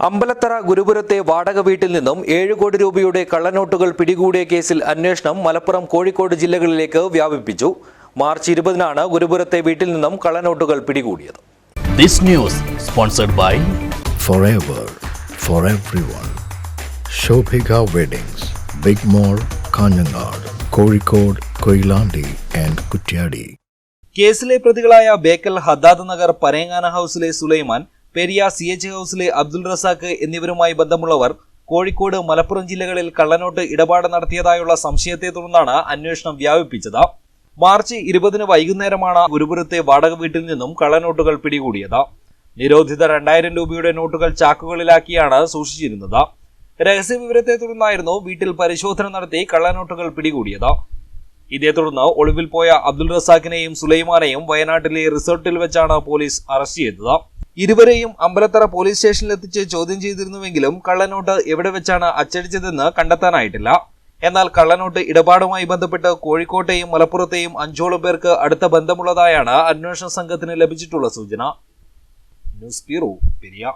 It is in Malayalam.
അമ്പലത്തറ ഗുരുപുരത്തെ വാടക വീട്ടിൽ നിന്നും ഏഴ് കോടി രൂപയുടെ കള്ളനോട്ടുകൾ പിടികൂടിയ കേസിൽ അന്വേഷണം മലപ്പുറം കോഴിക്കോട് ജില്ലകളിലേക്ക് വ്യാപിപ്പിച്ചു മാർച്ച് ഇരുപതിനാണ് ഗുരുപുരത്തെ വീട്ടിൽ നിന്നും കള്ളനോട്ടുകൾ പിടികൂടിയത് This news sponsored by forever for everyone. Shobhika Weddings, Big Mall, Kanjangad, Kozhikode, Koilandi and Kutyadi. കേസിലെ പ്രതികളായ ബേക്കൽ ഹദ്ദാദ് നഗർ പരേങ്ങാന ഹൌസിലെ സുലൈമാൻ പെരിയ സി എച്ച് ഹൌസിലെ അബ്ദുൾ റസാഖ് എന്നിവരുമായി ബന്ധമുള്ളവർ കോഴിക്കോട് മലപ്പുറം ജില്ലകളിൽ കള്ളനോട്ട് ഇടപാട് നടത്തിയതായുള്ള സംശയത്തെ തുടർന്നാണ് അന്വേഷണം വ്യാപിപ്പിച്ചത്. മാർച്ച് ഇരുപതിന് വൈകുന്നേരമാണ് ഗുരുപുരത്തെ വാടക വീട്ടിൽ നിന്നും കള്ളനോട്ടുകൾ പിടികൂടിയത്. നിരോധിത രണ്ടായിരം രൂപയുടെ നോട്ടുകൾ ചാക്കുകളിലാക്കിയാണ് സൂക്ഷിച്ചിരുന്നത്. രഹസ്യവിവരത്തെ തുടർന്നായിരുന്നു വീട്ടിൽ പരിശോധന നടത്തി കള്ളനോട്ടുകൾ പിടികൂടിയത്. ഇതേ തുടർന്ന് ഒളിവിൽ പോയ അബ്ദുൾ റസാഖിനെയും സുലൈമാനെയും വയനാട്ടിലെ റിസോർട്ടിൽ വെച്ചാണ് പോലീസ് അറസ്റ്റ് ചെയ്തത്. ഇരുവരെയും അമ്പലത്തറ പോലീസ് സ്റ്റേഷനിൽ എത്തിച്ച് ചോദ്യം ചെയ്തിരുന്നുവെങ്കിലും കള്ളനോട്ട് എവിടെ വെച്ചാണ് അച്ചടിച്ചതെന്ന് കണ്ടെത്താനായിട്ടില്ല. എന്നാൽ കള്ളനോട്ട് ഇടപാടുമായി ബന്ധപ്പെട്ട് കോഴിക്കോട്ടെയും മലപ്പുറത്തെയും അഞ്ചോളം പേർക്ക് അടുത്ത ബന്ധമുള്ളതായാണ് അന്വേഷണ സംഘത്തിന് ലഭിച്ചിട്ടുള്ള സൂചന. News bureau Periya